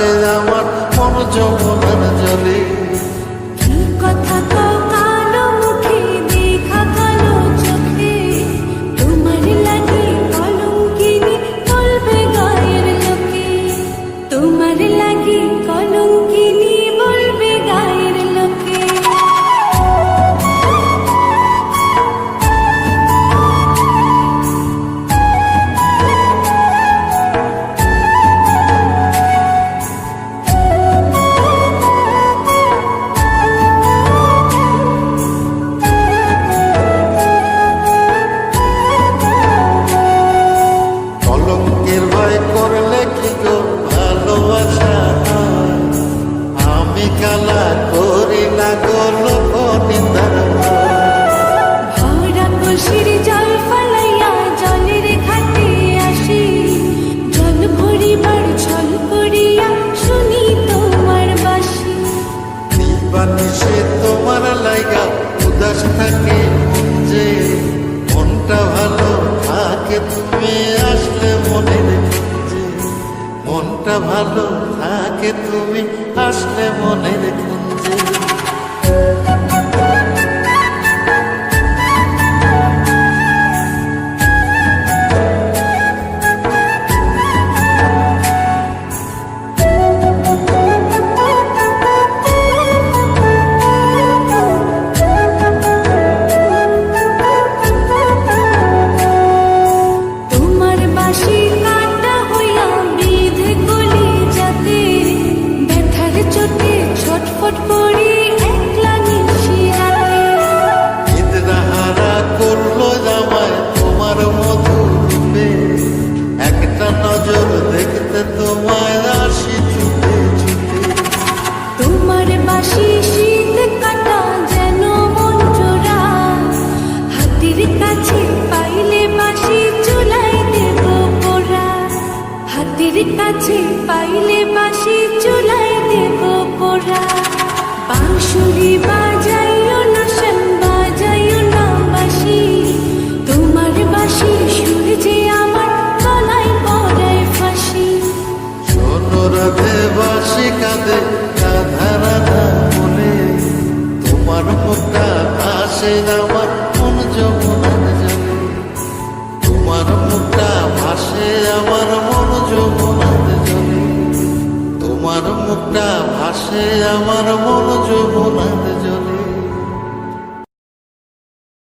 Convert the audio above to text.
আছে আমার মন যৌবনের জলি থাকে যে মনটা ভালো থাকে, তুমি আসলে মনে যে মনটা ভালো থাকে, তুমি আসলে মনে রেখো মাটির কাছে পাইলে পাশে চুলাই দেব পোড়া বাঁশুরি বা তোমার মুখটা ভাসে আমার মন যৌবনার জল